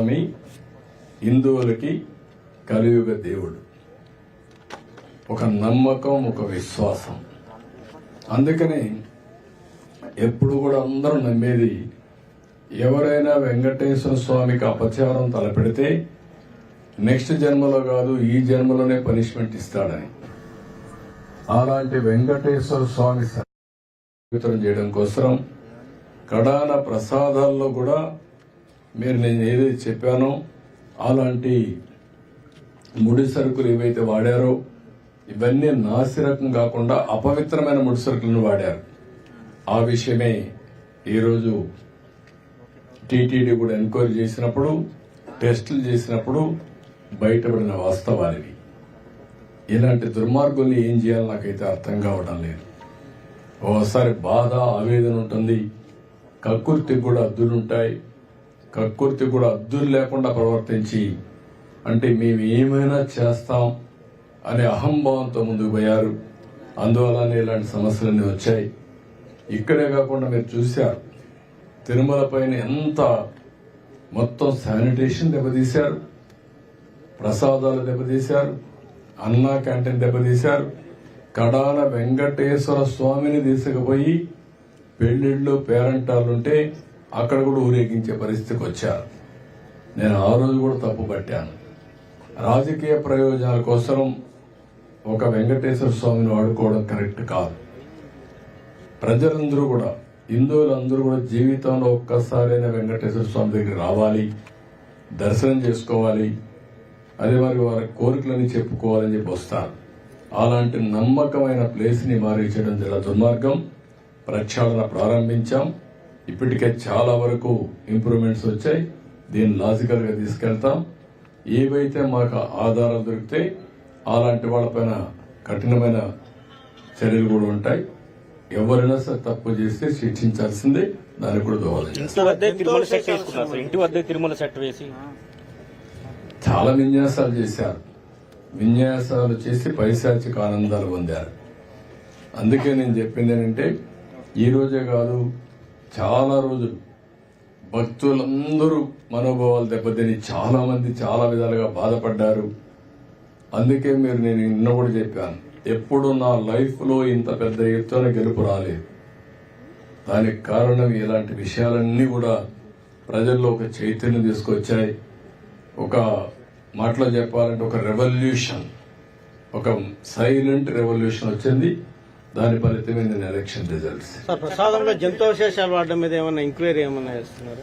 స్వామి హిందువులకి కలియుగ దేవుడు. ఒక నమ్మకం ఒక విశ్వాసం. అందుకని ఎప్పుడు కూడా అందరూ నమ్మేది ఎవరైనా వెంకటేశ్వర స్వామికి అపచారం తలపెడితే నెక్స్ట్ జన్మలో కాదు ఈ జన్మలోనే పనిష్మెంట్ ఇస్తాడని. అలాంటి వెంకటేశ్వర స్వామి వితరణ చేయడం కోసం కడాన ప్రసాదాల్లో కూడా మీరు నేను ఏదైతే చెప్పానో అలాంటి ముడి సరుకులు ఏవైతే వాడారో ఇవన్నీ నాసిరకం కాకుండా అపవిత్రమైన ముడి సరుకులను వాడారు. ఆ విషయమే ఈరోజు టీటీడీ కూడా ఎంక్వైరీ చేసినప్పుడు టెస్టులు చేసినప్పుడు బయటపడిన వాస్తవాలివి. ఇలాంటి దుర్మార్గుల్ని ఏం చేయాలో నాకైతే అర్థం కావడం లేదు. ఓసారి బాధ ఆవేదన ఉంటుంది. కక్కుర్తికి కూడా అద్దులుంటాయి. కక్కుర్తి కూడా అద్దులు లేకుండా ప్రవర్తించి అంటే మేము ఏమైనా చేస్తాం అనే అహంభావంతో ముందుకు పోయారు. అందువల్లనే ఇలాంటి సమస్యలన్నీ వచ్చాయి. ఇక్కడే కాకుండా మీరు చూశారు తిరుమల పైన ఎంత మొత్తం శానిటేషన్ దెబ్బతీశారు ప్రసాదాలు దెబ్బతీశారు అన్నా క్యాంటీన్ దెబ్బతీశారు కడాల వెంకటేశ్వర స్వామిని తీసుకుపోయి పెళ్ళిళ్ళు పేరంటాలుంటే అక్కడ కూడా ఊరేగించే పరిస్థితికి వచ్చారు. నేను ఆ రోజు కూడా తప్పు పట్టాను. రాజకీయ ప్రయోజనాల కోసం ఒక వెంకటేశ్వర స్వామిని వాడుకోవడం కరెక్ట్ కాదు. ప్రజలందరూ కూడా హిందువులందరూ కూడా జీవితంలో ఒక్కసారైనా వెంకటేశ్వర స్వామి దగ్గర రావాలి దర్శనం చేసుకోవాలి అదే మరి వారి కోరికలని చెప్పుకోవాలని చెప్పి వస్తారు అలాంటి నమ్మకమైన ప్లేస్ని మారించడం చాలా దుర్మార్గం. ప్రక్షాళన ప్రారంభించాం. ఇప్పటికే చాలా వరకు ఇంప్రూవ్మెంట్స్ వచ్చాయి. దీన్ని లాజికల్గా తీసుకెళ్తాం. ఏవైతే మాకు ఆధారాలు దొరికితే అలాంటి వాళ్ళపైన కఠినమైన చర్యలు కూడా ఉంటాయి. ఎవరైనా సరే తప్పు చేస్తే శిక్షించాల్సిందే. దానికి కూడా దోహదం. ఇంటి వద్దే తిరుమల సెట్ వేసి. చాలా విన్యాసాలు చేశారు. విన్యాసాలు చేసి పైశాచిక ఆనందాలు పొందారు. అందుకే నేను చెప్పింది ఏంటంటే ఈ రోజే కాదు చాలా రోజులు. భక్తులందరూ మనోభావాలు దెబ్బతిని చాలా మంది చాలా విధాలుగా బాధపడ్డారు. అందుకే మీరు నేను నిన్న కూడా చెప్పాను. ఎప్పుడు నా లైఫ్లో ఇంత పెద్ద ఎత్తున గెలుపు రాలేదు. దానికి కారణం ఇలాంటి విషయాలన్నీ కూడా ప్రజల్లో ఒక చైతన్యం తీసుకొచ్చాయి. ఒక మాటలో చెప్పాలంటే ఒక రెవల్యూషన్ ఒక సైలెంట్ రెవల్యూషన్ వచ్చింది. దాని ఫలితమైన ఎలక్షన్ రిజల్ట్స్. సార్ ప్రసాదంలో జంతువశేషాలు వాడడం మీద ఏమైనా ఎంక్వైరీ ఏమైనా చేస్తున్నారు?